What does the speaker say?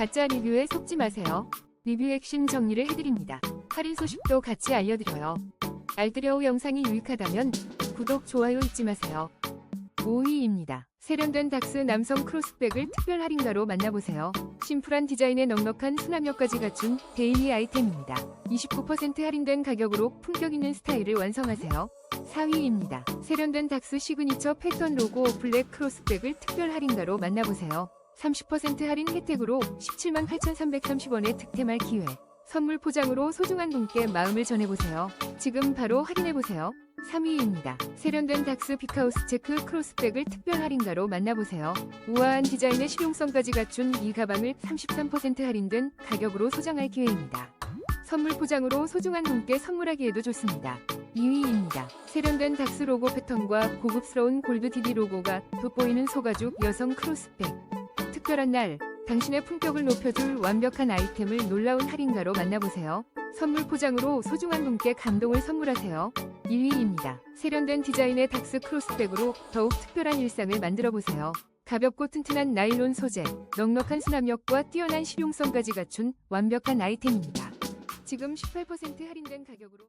가짜 리뷰에 속지 마세요. 리뷰 핵심 정리를 해드립니다. 할인 소식도 같이 알려드려요. 알뜰여우 영상이 유익하다면 구독, 좋아요 잊지 마세요. 5위입니다. 세련된 닥스 남성 크로스백을 특별 할인가로 만나보세요. 심플한 디자인에 넉넉한 수납력까지 갖춘 데일리 아이템입니다. 29% 할인된 가격으로 품격 있는 스타일을 완성하세요. 4위입니다. 세련된 닥스 시그니처 패턴 로고 블랙 크로스백을 특별 할인가로 만나보세요. 30% 할인 혜택으로 17만 8,330원에 득템할 기회. 선물 포장으로 소중한 분께 마음을 전해보세요. 지금 바로 할인해보세요. 3위입니다. 세련된 닥스 빅하우스 체크 크로스백을 특별 할인가로 만나보세요. 우아한 디자인의 실용성까지 갖춘 이 가방을 33% 할인된 가격으로 소장할 기회입니다. 선물 포장으로 소중한 분께 선물하기에도 좋습니다. 2위입니다. 세련된 닥스 로고 패턴과 고급스러운 골드 디디 로고가 돋보이는 소가죽 여성 크로스백. 특별한 날, 당신의 품격을 높여줄 완벽한 아이템을 놀라운 할인가로 만나보세요. 선물 포장으로 소중한 분께 감동을 선물하세요. 1위입니다. 세련된 디자인의 닥스 크로스백으로 더욱 특별한 일상을 만들어 보세요. 가볍고 튼튼한 나일론 소재, 넉넉한 수납력과 뛰어난 실용성까지 갖춘 완벽한 아이템입니다. 지금 18% 할인된 가격으로